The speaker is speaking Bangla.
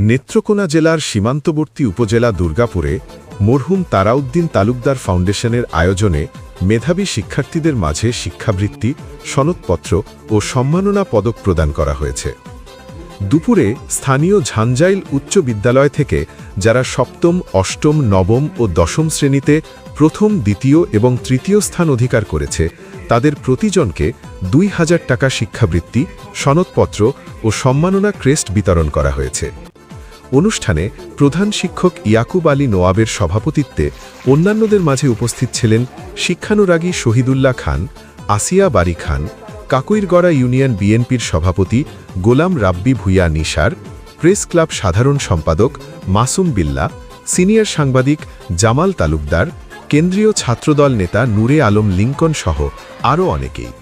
নেত্রকোনা জেলার সীমান্তবর্তী উপজেলা দুর্গাপুরে মরহুম তারাউদ্দিন তালুকদার ফাউন্ডেশনের আয়োজনে মেধাবী শিক্ষার্থীদের মাঝে শিক্ষাবৃত্তি, সনদপত্র ও সম্মাননা পদক প্রদান করা হয়েছে। দুপুরে স্থানীয় ঝাঞ্জাইল উচ্চ বিদ্যালয় থেকে যারা সপ্তম, অষ্টম, নবম ও দশম শ্রেণীতে প্রথম, দ্বিতীয় এবং তৃতীয় স্থান অধিকার করেছে, তাদের প্রতিজনকে দুই হাজার টাকা শিক্ষাবৃত্তি, সনদপত্র ও সম্মাননা ক্রেস্ট বিতরণ করা হয়েছে। অনুষ্ঠানে প্রধান শিক্ষক ইয়াকুব আলী নোয়াবের সভাপতিত্বে অন্যান্যদের মাঝে উপস্থিত ছিলেন শিক্ষানুরাগী শহীদুল্লাহ খান, আসিয়া বারি খান কাকুইরগড়া ইউনিয়ন বিএনপির সভাপতি গোলাম রাব্বি ভুইয়া নিশার, প্রেস ক্লাব সাধারণ সম্পাদক মাসুম বিল্লা, সিনিয়র সাংবাদিক জামাল তালুকদার, কেন্দ্রীয় ছাত্রদল নেতা নূরে আলম লিঙ্কন সহ আরও অনেকেই।